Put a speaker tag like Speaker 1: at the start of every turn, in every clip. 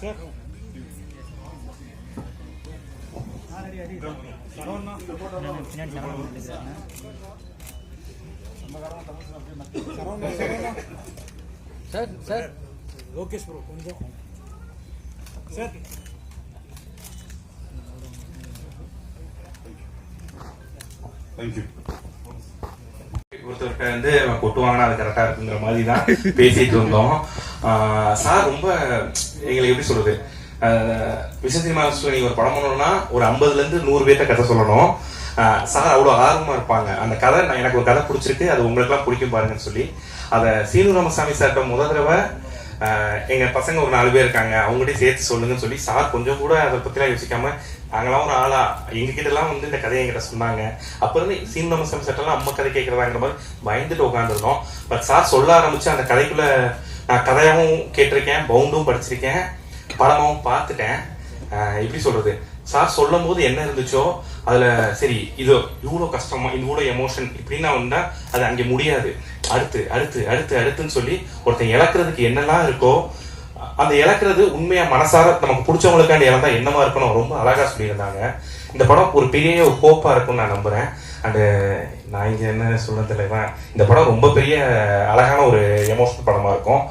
Speaker 1: Sir
Speaker 2: sir. Sir
Speaker 1: Lokesh bro கொஞ்சம். Sir.
Speaker 3: Thank you ஒருத்தர்கிட்ட வந்து கொட்டுவாங்கன்னா அது கரெக்டா இருக்குங்கிற மாதிரி தான் பேசிட்டு இருந்தோம். சார் ரொம்ப எங்களுக்கு எப்படி சொல்றது? ஆஹ் விசை ஒரு படம் பண்ணணும்னா ஒரு ஐம்பதுல இருந்து நூறு பேர்த்த கதை சொல்லணும். சார் அவ்வளோ ஆர்வமா இருப்பாங்க. அந்த கதை நான் எனக்கு ஒரு கதை பிடிச்சிருக்கு. அது உங்களுக்கு எல்லாம் பிடிக்கும் பாருங்கன்னு சொல்லி. அதை சீனு ராமசாமி சார்கிட்ட முத தடவை எங்க பசங்க ஒரு நாலு பேர் இருக்காங்க. அவங்ககிட்டயும் சேர்த்து சொல்லுங்கன்னு சொல்லி சார் கொஞ்சம் கூட அதை பத்திலாம் யோசிக்காம நாங்களாம் ஒரு ஆளா? எங்ககிட்டலாம் எல்லாம் வந்து இந்த கதையை என்கிட்ட சொன்னாங்க. அப்ப இருந்து சீன் ராமசாமி சார்ட்டெல்லாம் அம்மா கதை கேட்கறதாங்கிற மாதிரி பயந்துட்டு உட்காந்துருந்தோம் பட் சார் சொல்ல ஆரம்பிச்சு அந்த கதைக்குள்ள நான் கதையாகவும் கேட்டிருக்கேன் பவுண்டும் படிச்சிருக்கேன் படமாகவும் பார்த்துட்டேன். எப்படி சொல்றது? சார் சொல்லும் போது என்ன இருந்துச்சோ அதுல சரி இது இவ்வளோ கஷ்டமா இவ்வளோ எமோஷன் இப்படின்னா வந்தா அது அங்கே முடியாது. அடுத்து அடுத்து அடுத்து அடுத்துன்னு சொல்லி ஒருத்தன் இழக்கிறதுக்கு என்னெல்லாம் இருக்கோ அந்த இழக்கிறது உண்மையா மனசார நமக்கு பிடிச்சவங்களுக்காண்டி இழந்தா என்னமா இருக்கணும்? ரொம்ப அழகா சொல்லியிருந்தாங்க. இந்த படம் ஒரு பெரிய ஒரு ஹோப்பா இருக்கும்னு நான் நம்புறேன். அண்டு நான் இங்கே என்ன சொல்ல தெரியல இந்த படம் ரொம்ப பெரிய அழகான ஒரு எமோஷனல் படமாக இருக்கும்.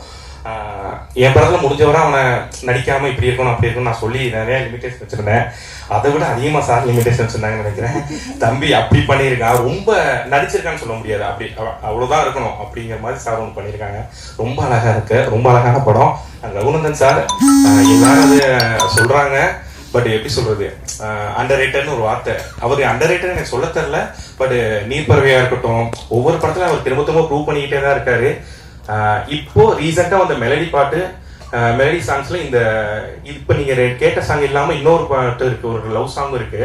Speaker 3: என் படத்தில் முடிஞ்சவரை அவனை நடிக்காமல் இப்படி இருக்கணும் அப்படி இருக்கணும் நான் சொல்லி நிறைய லிமிடேஷன் வச்சுருந்தேன். அதை விட அதிகமாக சார் லிமிடேஷன் வச்சுருந்தாங்கன்னு நினைக்கிறேன். தம்பி அப்படி பண்ணியிருக்கான் ரொம்ப நடிச்சிருக்கான்னு சொல்ல முடியாது. அப்படி அவ்வளோதான் இருக்கணும் அப்படிங்கிற மாதிரி சார் ஒன்று பண்ணியிருக்காங்க. ரொம்ப அழகாக இருக்குது ரொம்ப அழகான படம். ரகுநந்தன் சார் எல்லாரும் அது பட் எப்படி சொல்றது? அண்டர் ரேட்டர்னு ஒரு வார்த்தை. அவர் அண்டர் ரேட்டர் எனக்கு சொல்ல தெரில பட் நீர்ப்பறவையா இருக்கட்டும் ஒவ்வொரு படத்துல அவர் திரும்ப திரும்ப ப்ரூவ் பண்ணிக்கிட்டே தான் இருக்காரு. இப்போ ரீசெண்டா வந்த மெலடி பாட்டு மெலடி சாங்ஸ்ல இந்த இப்போ நீங்க கேட்ட சாங் இல்லாம இன்னொரு பாட்டு இருக்கு ஒரு லவ் சாங் இருக்கு.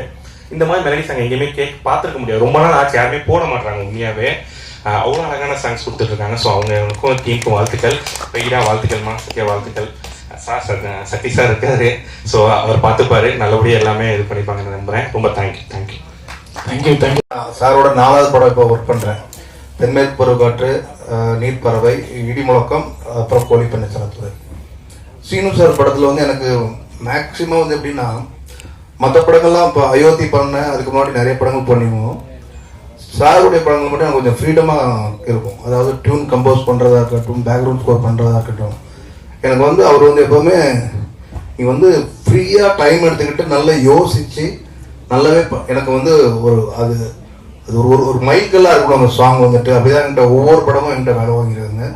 Speaker 3: இந்த மாதிரி மெலடி சாங் எங்கேயுமே கேட்க பார்த்துருக்க முடியாது. ரொம்ப நாள் ஆச்சு யாருமே போட மாட்டாங்க உண்மையாவே. அவ்வளோ அழகான சாங்ஸ் கொடுத்துட்டு இருக்காங்க. ஸோ அவங்களுக்கும் டீமுக்கும் வாழ்த்துக்கள். வெயிடா வாழ்த்துக்கள் மாசத்துக்கே வாழ்த்துக்கள். சார் சார் சக்தி சார் இருக்காரு. ஸோ அவர் பார்த்துப்பாரு நல்லபடியா எல்லாமே இது பண்ணிப்பாங்கன்னு நம்புறேன். ரொம்ப தேங்க்யூ தேங்க்யூ
Speaker 1: தேங்க்யூ தேங்க்யூ
Speaker 4: சாரோட நாலாவது படம் இப்போ ஒர்க் பண்ணுறேன் தென்மேற்கு பருவக்காற்று அஹ், நீர்ப்பறவை இடி முழக்கம் அப்புறம் கோழி பண்ணை சீனு சார் படத்தில் வந்து எனக்கு மேக்ஸிமம் வந்து எப்படின்னா மற்ற படங்கள்லாம் இப்போ அயோத்தி பண்ணேன் அதுக்கு முன்னாடி நிறைய படங்கள் பண்ணிடுவோம் சாருடைய படங்கள் மட்டும் எனக்கு கொஞ்சம் ஃப்ரீடமாக இருக்கும். அதாவது டியூன் கம்போஸ் பண்ணுறதா இருக்கட்டும் பேக்ரவுண்ட் ஸ்கோர் பண்ணுறதா இருக்கட்டும். எனக்கு வந்து அவர் வந்து எப்போவுமே நீ வந்து ஃப்ரீயாக டைம் எடுத்துக்கிட்டு நல்லா யோசித்து நல்லாவே எனக்கு வந்து ஒரு அது அது ஒரு ஒரு- ஒரு மைல்கல்லாக இருக்கணும் அந்த சாங் வந்துட்டு. அப்படிதான் என்கிட்ட ஒவ்வொரு படமும் என்கிட்ட வேலை வாங்கியிருக்காங்க.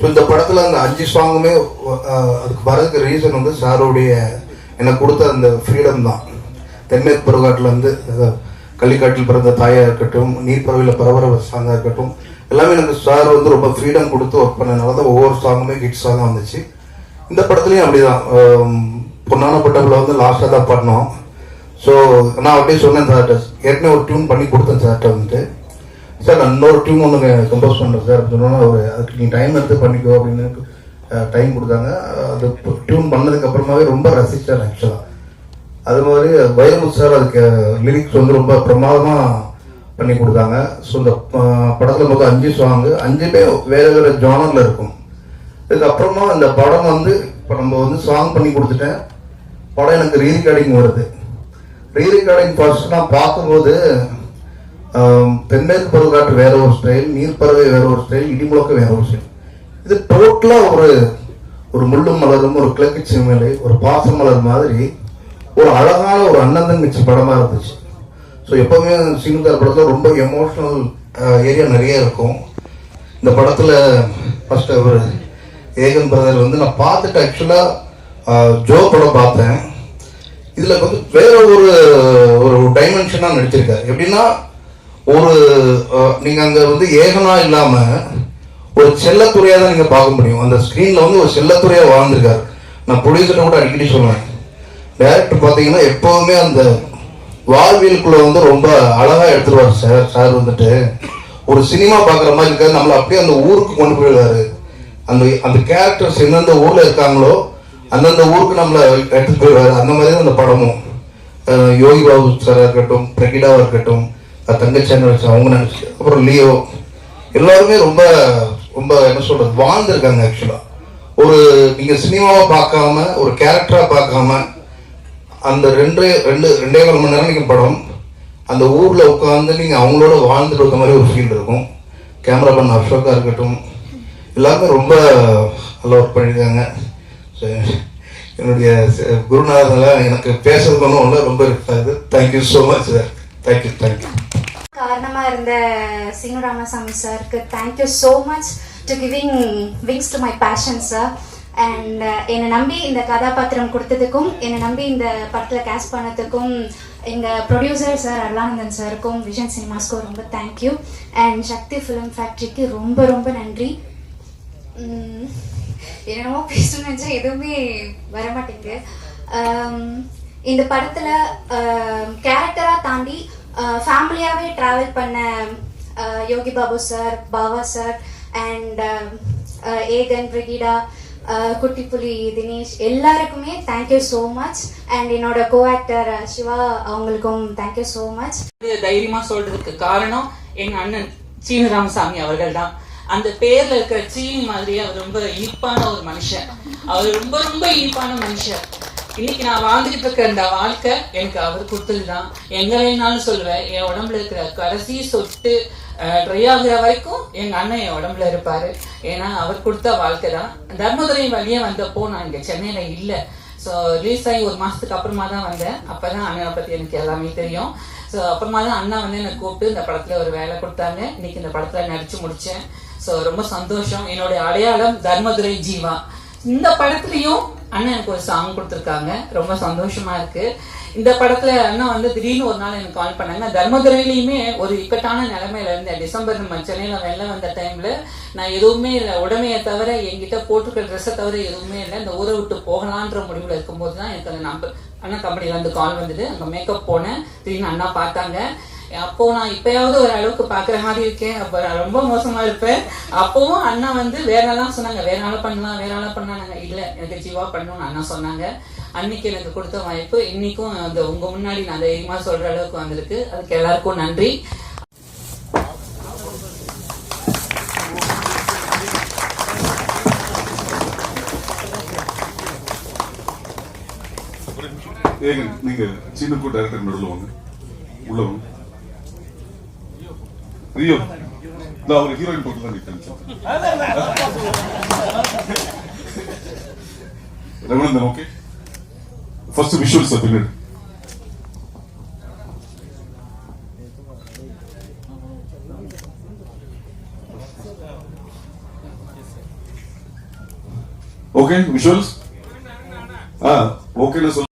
Speaker 4: ஸோ இந்த படத்தில் அந்த அஞ்சு சாங்குமே அதுக்கு வரதுக்கு ரீசன் வந்து சாருடைய எனக்கு கொடுத்த அந்த ஃப்ரீடம் தான். தென்மேற்கு பருவக்காட்டில் வந்து கள்ளிக்காட்டில் பிறந்த தாயாக இருக்கட்டும் நீர்ப்பறவையில் பரபர சாங்காக இருக்கட்டும் எல்லாமே எனக்கு சார் வந்து ரொம்ப ஃப்ரீடம் கொடுத்து ஒர்க் பண்ணனால தான் ஒவ்வொரு சாங்குமே ஹிட் சாங்காக வந்துச்சு. இந்த படத்துலையும் அப்படிதான். பொன்னான பட்டப்பில் வந்து லாஸ்ட்டாக தான் பண்ணோம். ஸோ நான் அப்படியே சொன்னேன் சார்ட்ட ஏற்கனவே ஒரு டியூன் பண்ணி கொடுத்தேன் சார்ட்ட வந்துட்டு. சார் நான் இன்னொரு டியூன் ஒன்று கம்போஸ் பண்ணுறேன் சார் அப்படின்னு ஒரு அதுக்கு நீ டைம் எடுத்து பண்ணிக்கோ அப்படின்னு டைம் கொடுத்தாங்க. அது டியூன் பண்ணதுக்கப்புறமாவே ரொம்ப ரசித்தேன் ஆக்சுவலாக அது மாதிரி வைரமுத்து சார் அதுக்கு லிரிக்ஸ் வந்து ரொம்ப பிரமாதமாக பண்ணி கொடுத்தாங்க. ஸோ இந்த படத்தில் மொத்தம் அஞ்சு சாங்கு அஞ்சுமே வேறு வேறு ஜானரில் இருக்கும். இதுக்கப்புறமா இந்த படம் வந்து இப்போ நம்ம வந்து சாங் பண்ணி கொடுத்துட்டேன். படம் எனக்கு ரீ ரெக்கார்டிங் வருது. ரீ ரெக்கார்டிங் ஃபர்ஸ்ட் நான் பார்க்கும்போது ஆம், தென்மேற்கு பருவக்காற்று வேற ஒரு ஸ்டைல் நீர்ப்பறவை வேற ஒரு ஸ்டைல் இடிமுழக்க வேற ஒரு ஸ்டைல் இது டோட்டலாக ஒரு ஒரு முள்ளும் மலரும் ஒரு கிழக்கு சிமலை ஒரு பாசம் மலர் மாதிரி ஒரு அழகான ஒரு அண்ணன் மிச்ச படமாக இருந்துச்சு. ஸோ எப்பவுமே சீனுதார் படத்தில் ரொம்ப எமோஷ்னல் ஏரியா நிறைய இருக்கும். இந்த படத்தில் ஃபஸ்ட்டு ஒரு ஏகன் பிரதர் வந்து நான் பார்த்துட்டு ஆக்சுவலாக ஜோ படம் பார்த்தேன். இதில் வந்து வேற ஒரு ஒரு டைமென்ஷனாக நடிச்சிருக்காரு. எப்படின்னா ஒரு நீங்கள் அங்கே வந்து ஏகனா இல்லாமல் ஒரு செல்லத்துறையாக தான் நீங்கள் பார்க்க முடியும். அந்த ஸ்க்ரீனில் வந்து ஒரு செல்லத்துறையாக வாழ்ந்திருக்காரு. நான் ப்ரொடியூசரை கூட அடிக்கடி சொல்லுவேன். டேரக்டர் பார்த்தீங்கன்னா எப்போவுமே அந்த வாழ்வியலுக்குள்ள வந்து ரொம்ப அழகாக எடுத்துருவார் சார். சார் வந்துட்டு ஒரு சினிமா பார்க்குற மாதிரி இருக்காது நம்மளை அப்படியே அந்த ஊருக்கு கொண்டு போயிடுவாரு. அந்த அந்த கேரக்டர்ஸ் எந்தெந்த ஊரில் இருக்காங்களோ அந்தந்த ஊருக்கு நம்மளை எடுத்துட்டு போயிடுவார். அந்த மாதிரி தான் அந்த படமும். யோகி பாபு சாராக இருக்கட்டும் பிரகிடாவாக இருக்கட்டும் அஹ் அவங்க நினச்சி அப்புறம் லியோ. எல்லாருமே ரொம்ப ரொம்ப என்ன சொல்கிறது வாழ்ந்துருக்காங்க ஆக்சுவலாக ஒரு நீங்கள் சினிமாவை பார்க்காம ஒரு கேரக்டராக பார்க்காம அந்த ரெண்டு ரெண்டு ரெண்டே கால் மணி நேரம் நீங்கள் படம் அந்த ஊரில் உட்காந்து நீங்கள் அவங்களோட வாழ்ந்துட்டு இருக்க மாதிரி ஒரு ஃபீல் இருக்கும். கேமரா பண்ண அசோக்காக இருக்கட்டும் எல்லாமே ரொம்ப நல்லா ஒர்க் பண்ணியிருக்காங்க என்னுடைய ச- எனக்கு பேசுறது ஒன்றும் இல்லை ரொம்ப இருக்காது thank you so much sir thank you thank you
Speaker 5: காரணமா இருந்த சீனு ராமசாமி சாருக்கு thank you so much to giving wings to my passion sir and என்னை நம்பி இந்த கதாபாத்திரம் கொடுத்ததுக்கும் என்னை நம்பி இந்த படத்தில் கேஸ்ட் பண்ணதுக்கும் எங்கள் ப்ரொடியூசர் சார் அருளானந்தன் சாருக்கும் விஷன் சினிமாஸ்க்கும் ரொம்ப தேங்க்யூ அண்ட் சக்தி ஃபிலிம் ஃபேக்ட்ரிக்கு ரொம்ப ரொம்ப நன்றி. என்னென்னமோ பேசணும்னு நினச்சா எதுவுமே வர மாட்டேங்குது இந்த படத்தில் கேரக்டராக தாண்டி ஃபேமிலியாகவே ட்ராவல் பண்ண Yogi Babu sir Bava sir and Egan Brigida Kuttipuli Kutti Puli Dinesh எல்லாருக்குமே தேங்க்யூ ஸோ மச் அண்ட் என்னோட கோ ஆக்டர் சிவா அவங்களுக்கும் தேங்க்யூ ஸோ மச்
Speaker 6: இது தைரியமா சொல்றதுக்கு காரணம் எங்க அண்ணன் சீனராமசாமி அவர்கள் தான் அந்த பேர்ல இருக்கிற சீன் மாதிரியே அவர் ரொம்ப இனிப்பான ஒரு மனுஷன். அவர் ரொம்ப ரொம்ப இனிப்பான மனுஷன். இன்னைக்கு நான் வாழ்ந்துகிட்டு இருக்க இந்த வாழ்க்கை எனக்கு அவர் கொடுத்ததுதான். எங்க வேணாலும் சொல்லுவேன் என் உடம்புல இருக்கிற கடைசி சொட்டு ட்ரை ஆகுற வரைக்கும் எங்க அண்ணன் என் உடம்புல இருப்பாரு. ஏன்னா அவர் கொடுத்த வாழ்க்கை தான். தர்மதுரை வழியே வந்தப்போ நான் இங்க சென்னையில இல்லை. ஸோ ரிலீஸ் ஆகி ஒரு மாதத்துக்கு அப்புறமா தான் வந்தேன். அப்பதான் அண்ணனை பற்றி எனக்கு எல்லாமே தெரியும். ஸோ அப்புறமா தான் அண்ணா வந்து என்னை கூப்பிட்டு இந்த படத்தில் ஒரு வேலை கொடுத்தாங்க. இன்னைக்கு இந்த படத்தில் நடிச்சு முடித்தேன் ஸோ ரொம்ப சந்தோஷம். என்னுடைய அடையாளம் தர்மதுரை ஜீவா. இந்த படத்துலையும் அண்ணன் எனக்கு ஒரு சாங் கொடுத்துருக்காங்க. ரொம்ப சந்தோஷமா இருக்கு. இந்த படத்துல அண்ணா வந்து திடீர்னு ஒரு நாள் எனக்கு கால் பண்ணாங்க. நான் தர்மதுரையிலயுமே ஒரு இக்கட்டான நிலைமையில இருந்தேன். டிசம்பர் நம்ம சென்னையில வெள்ளம் வந்த டைம்ல நான் எதுவுமே இல்லை. உடமையை தவிர என்கிட்ட போட்டுக்கிற ட்ரெஸ்ஸை தவிர எதுவுமே இல்லை. இந்த ஊரை விட்டு போகலான்ற முடிவுல இருக்கும்போது தான் எனக்கு அந்த நம்பர் அண்ணா கம்பெனில இருந்து கால் வந்தது. அங்க மேக்கப் போனேன். திடீர்னு அண்ணா பார்த்தாங்க. அப்போ நான் இப்பயாவது ஒரு அளவுக்கு பாக்குற மாதிரி இருக்கேன். அப்ப நான் ரொம்ப மோசமா இருப்பேன். அப்பவும் அண்ணா வந்து வேற எல்லாம் சொன்னாங்க. வேற நாள் பண்ணலாம் வேற நாள் பண்ணாங்க இல்ல எனக்கு ஜீவா பண்ணணும்னு அண்ணா சொன்னாங்க. அன்னைக்கு எனக்கு கொடுத்த வாய்ப்பு. இன்னைக்கும் அந்த உங்க முன்னாடி நான் தைரியமா சொல்ற அளவுக்கு வந்திருக்கு. அதுக்கு எல்லாருக்கும் நன்றி.
Speaker 7: ஏங்க நீங்க சீனுக்கும் டைரக்டர் நடுவில் வாங்க. உள்ள வாங்க. Rio. Não, o Rio é importante também. Raghunandan, okay? First visual supplement. Okay, visuals? Ah, okay, let's